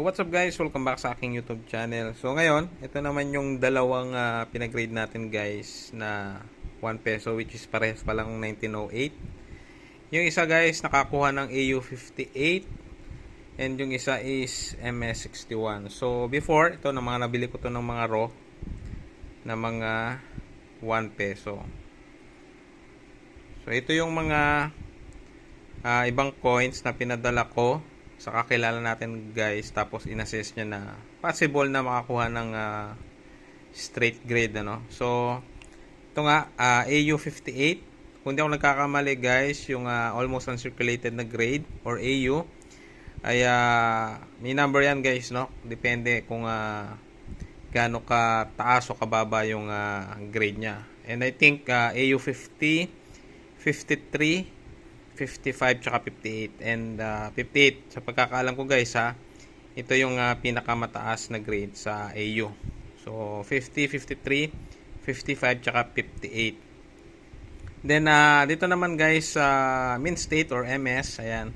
what's up guys? Welcome back sa aking YouTube channel. So ngayon, ito naman yung dalawang ah, pinag-grade natin guys na 1 peso which is parehas pa lang 1908. Yung isa guys nakakuha ng AU58 and yung isa is MS61. So before, ito na mga nabili ko to ng mga raw na mga 1 peso. So ito yung mga ah, ibang coins na pinadala ko sa kakilala natin guys tapos inassess niya na possible na makakuha ng ah, straight grade ano? So ito nga ah, AU58 kung di ako nagkakamali guys yung ah, almost uncirculated na grade or AU ay ah, may number yan guys no? Depende kung uh, gaano ka taas o kababa yung ah, grade niya. And I think ah, AU50 53 55 tsaka 58 and uh, 58 sa pagkakaalam ko guys ha ito yung uh, pinakamataas na grade sa AU so 50 53 55 tsaka 58 then uh, dito naman guys sa uh, Min State or MS ayan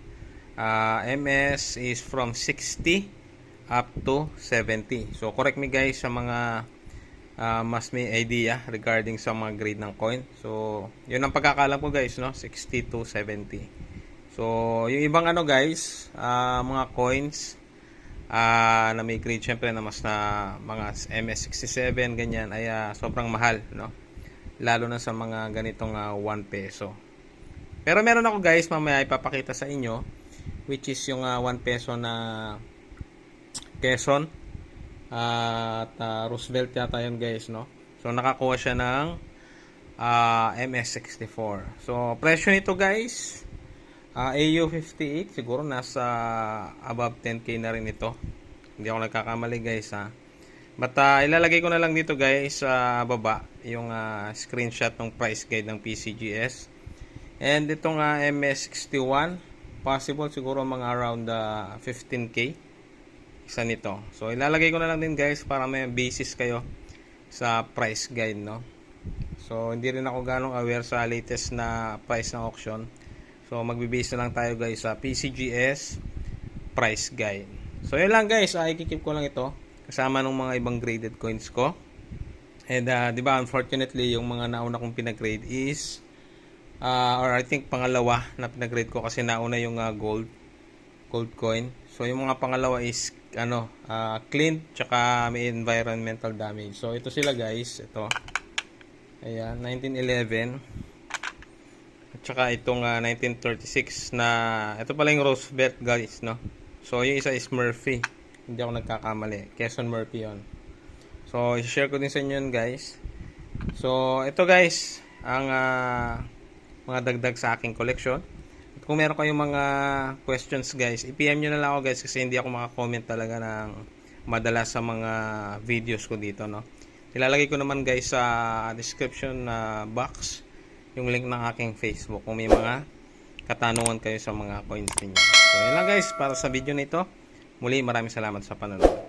uh, MS is from 60 up to 70 so correct me guys sa mga uh, mas may idea regarding sa mga grade ng coin. So, yun ang pagkakalam ko guys, no? 60 to 70. So, yung ibang ano guys, uh, mga coins uh, na may grade syempre na mas na mga MS67 ganyan ay uh, sobrang mahal, no? Lalo na sa mga ganitong uh, 1 peso. Pero meron ako guys, mamaya ipapakita sa inyo which is yung uh, 1 peso na Quezon at uh, Roosevelt yata yun guys no? So nakakuha siya ng uh, MS64 so presyo nito guys uh, AU58 siguro nasa above 10k na rin ito. Hindi ako nagkakamali guys ha? But uh, ilalagay ko na lang dito guys sa uh, baba yung uh, screenshot ng price guide ng PCGS and itong uh, MS61 possible siguro mga around uh, 15k isa nito. So, ilalagay ko na lang din guys para may basis kayo sa price guide, no? So, hindi rin ako ganong aware sa latest na price ng auction. So, magbe-base na lang tayo guys sa PCGS price guide. So, yun lang guys. Ay, kikip ko lang ito. Kasama ng mga ibang graded coins ko. And, uh, di ba, unfortunately, yung mga nauna kong pinag-grade is uh, or I think pangalawa na pinag-grade ko kasi nauna yung uh, gold gold coin. So, yung mga pangalawa is ano, uh, clean tsaka may environmental damage. So ito sila guys, ito. Ayan, 1911. At saka itong uh, 1936 na ito pala yung Roosevelt guys, no. So yung isa is Murphy. Hindi ako nagkakamali. Quezon Murphy 'yon. So i-share ko din sa inyo yun, guys. So ito guys, ang uh, mga dagdag sa aking collection kung meron kayong mga questions guys, i-PM nyo na lang ako guys kasi hindi ako makakomment talaga ng madalas sa mga videos ko dito no. Ilalagay ko naman guys sa description uh, box yung link ng aking Facebook kung may mga katanungan kayo sa mga coins niyo. So yun lang guys para sa video na ito. Muli maraming salamat sa panonood.